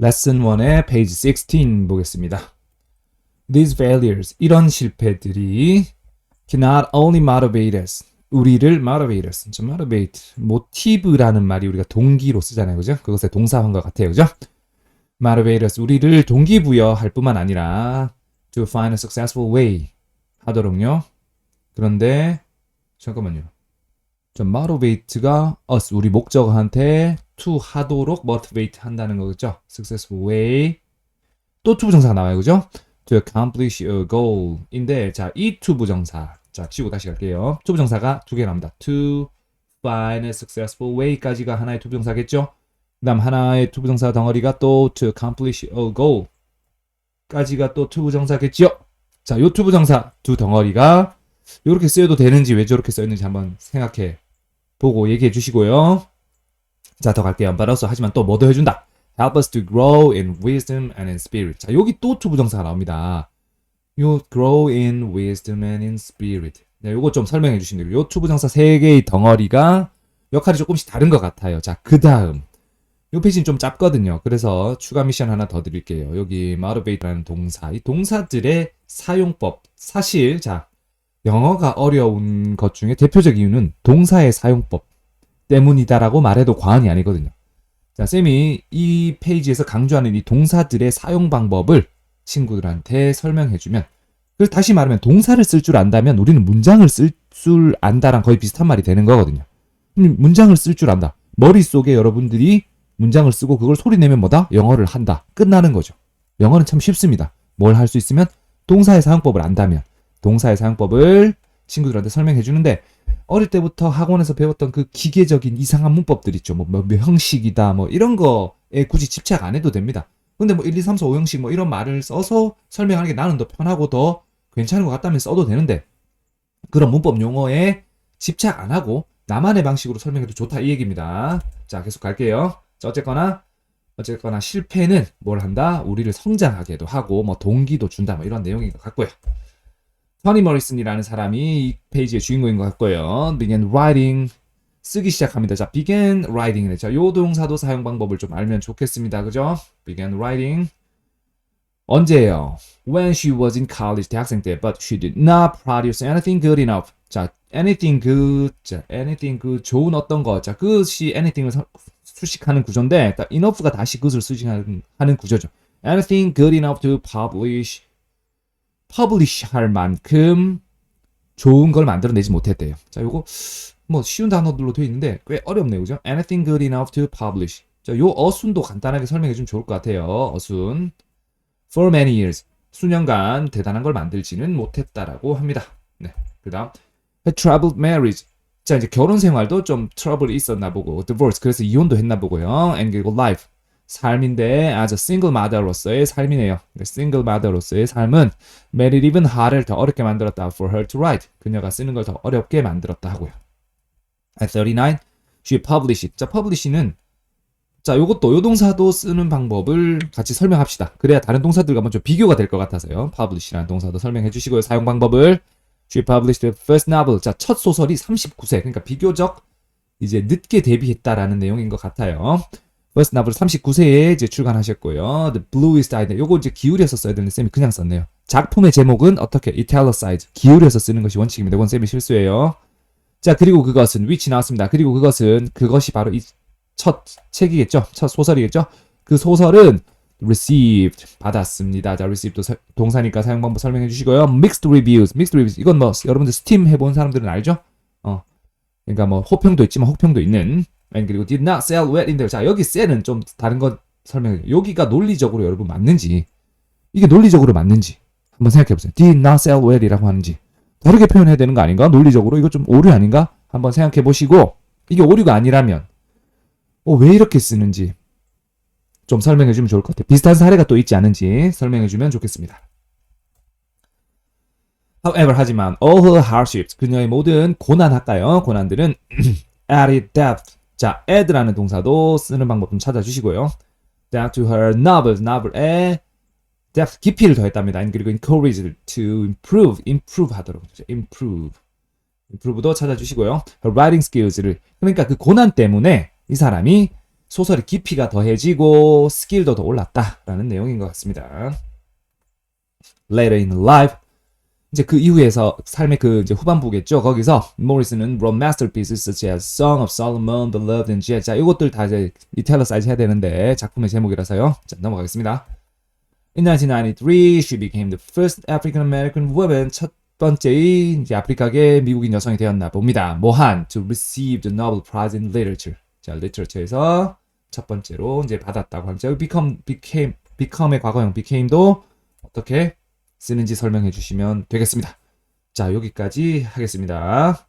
레슨 1의 페이지 16 보겠습니다. These failures, 이런 실패들이 cannot only motivate us. 우리를 motivate us. 저 motivate, motive라는 말이 우리가 동기로 쓰잖아요. 그죠? 그것의 동사한 것 같아요. 그죠? motivate us. 우리를 동기부여할 뿐만 아니라 to find a successful way 하도록요. 그런데 잠깐만요. 저 motivate가 us 우리 목적어한테 to 하도록 motivate 한다는 거겠죠. successful way 또 to 부정사가 나와요. 그죠? to accomplish a goal인데 자, 이 to 부정사 자, 치우고 다시 갈게요. to 부정사가 두 개 나옵니다. to find a successful way까지가 하나의 to 부정사겠죠? 그다음 하나의 to 부정사 덩어리가 또 to accomplish a goal 까지가 또 to 부정사겠죠? 자, 요 to 부정사 두 덩어리가 이렇게 쓰여도 되는지 왜 저렇게 써 있는지 한번 생각해 보고 얘기해 주시고요. 자, 더 갈게요. Also 하지만 또뭐더 해준다. Help us to grow in wisdom and in spirit. 자, 여기 또 to 부정사가 나옵니다. 요 grow in wisdom and in spirit. 네, 요거 좀 설명해 주시면 돼요. 요 to 부정사 세 개의 덩어리가 역할이 조금씩 다른 것 같아요. 자, 그 다음. 요 페이지는 좀 짧거든요. 그래서 추가 미션 하나 더 드릴게요. 여기 motivate라는 동사. 이 동사들의 사용법. 사실, 자, 영어가 어려운 것 중에 대표적 이유는 동사의 사용법 때문이다라고 말해도 과언이 아니거든요. 자, 쌤이 이 페이지에서 강조하는 이 동사들의 사용 방법을 친구들한테 설명해주면, 그래서 다시 말하면 동사를 쓸 줄 안다면 우리는 문장을 쓸 줄 안다랑 거의 비슷한 말이 되는 거거든요. 음, 문장을 쓸 줄 안다. 머릿속에 여러분들이 문장을 쓰고 그걸 소리 내면 뭐다? 영어를 한다. 끝나는 거죠. 영어는 참 쉽습니다. 뭘 할 수 있으면 동사의 사용법을 안다면 동사의 사용법을 친구들한테 설명해 주는데 어릴 때부터 학원에서 배웠던 그 기계적인 이상한 문법들 있죠. 뭐, 뭐 형식이다 뭐 이런 거에 굳이 집착 안 해도 됩니다. 근데 뭐 1, 2, 3, 4, 5형식 뭐 이런 말을 써서 설명하는 게 나는 더 편하고 더 괜찮은 것 같다면 써도 되는데 그런 문법 용어에 집착 안 하고 나만의 방식으로 설명해도 좋다 이 얘기입니다. 자 계속 갈게요. 자 어쨌거나 어쨌거나 실패는 뭘 한다? 우리를 성장하게도 하고 뭐 동기도 준다 뭐 이런 내용인 것 같고요. 토니 머리슨이라는 사람이 이 페이지의 주인공인 것 같고요. began writing 쓰기 시작합니다. 자, began writing이네. 자, 요 동사도 사용 방법을 좀 알면 좋겠습니다. 그죠? began writing 언제예요? When she was in college 대학생 때, but she did not produce anything good enough. 자, anything good, 자, anything good 좋은 어떤 거, 자, 그것이 anything을 서- 수식하는 구조인데, 딱 enough가 다시 그것을 수식하는 하는 구조죠. anything good enough to publish 퍼블리시 할 만큼 좋은 걸 만들어내지 못했대요. 자, 요거 뭐 쉬운 단어들로 되어 있는데 꽤 어렵네요. 그죠? anything good enough to publish. 자, 요 어순도 간단하게 설명해 주면 좋을 것 같아요. 어순. for many years. 수년간 대단한 걸 만들지는 못했다라고 합니다. 네. 그다음 her troubled marriage. 자, 이제 결혼 생활도 좀 트러블이 있었나 보고 divorce 그래서 이혼도 했나 보고요. and 그리고 life. 삶인데 a single mother로서의 삶이네요. single mother로서의 삶은 it even harder 더 어렵게 만들었다 for her to write. 그녀가 쓰는 걸 더 어렵게 만들었다 하고요. At 39, she published. 자, publish는 자, 요것도 요 동사도 쓰는 방법을 같이 설명합시다. 그래야 다른 동사들과 먼저 비교가 될 것 같아서요. publish라는 동사도 설명해 주시고요. 사용 방법을 she published the first novel. 자, 첫 소설이 39세. 그러니까 비교적 이제 늦게 데뷔했다라는 내용인 것 같아요. Novel 39세에 이제 출간하셨고요. The Bluest Eye. 요거 이제 기울여서 써야 되는 쌤이 그냥 썼네요. 작품의 제목은 어떻게 italicized 기울여서 쓰는 것이 원칙입니다. 이건 쌤이 실수예요. 자, 그리고 그것은 which 나왔습니다. 그리고 그것은 그것이 바로 이 첫 책이겠죠. 첫 소설이겠죠. 그 소설은 received 받았습니다. 자, received도 사- 동사니까 사용 방법 설명해 주시고요. mixed reviews. mixed reviews. 이건 뭐 여러분들 스팀 해본 사람들은 알죠? 어. 그러니까 뭐 호평도 있지만 혹평도 있는. And 그리고 did not sell well인데요. 자, 여기 sell은 좀 다른 것 설명해. 여기가 논리적으로 여러분 맞는지 이게 논리적으로 맞는지 한번 생각해 보세요. did not sell well이라고 하는지 다르게 표현해야 되는 거 아닌가? 논리적으로 이거 좀 오류 아닌가? 한번 생각해 보시고 이게 오류가 아니라면 어, 왜 이렇게 쓰는지 좀 설명해 주면 좋을 것 같아요. 비슷한 사례가 또 있지 않은지 설명해 주면 좋겠습니다. However, 하지만 all her hardships, 그녀의 모든 고난 할까요? 고난들은 added depth. 자, add라는 동사도 쓰는 방법 좀 찾아주시고요. depth to her novels, novel에 depth, 깊이를 더했답니다. 그리고 encouraged to improve, improve 하도록 improve. improve도 찾아주시고요. her writing skills를 그러니까 그 고난 때문에 이 사람이 소설의 깊이가 더해지고 스킬도 더 올랐다라는 내용인 것 같습니다. Later in life 이제 그 이후에서 삶의 그 이제 후반부겠죠. 거기서 모리슨은 wrote masterpieces such as Song of Solomon, The Loved and Jet. 자, 이것들 다 이제 이탈러사이즈 해야 되는데 작품의 제목이라서요. 자, 넘어가겠습니다. In 1993, she became the first African American woman. 첫 번째의 이제 아프리카계 미국인 여성이 되었나 봅니다. 모한 to receive the Nobel Prize in Literature. 자, literature에서 첫 번째로 이제 받았다고 합니다. become, became, become의 과거형 became도 어떻게 쓰는지 설명해 주시면 되겠습니다. 자, 여기까지 하겠습니다.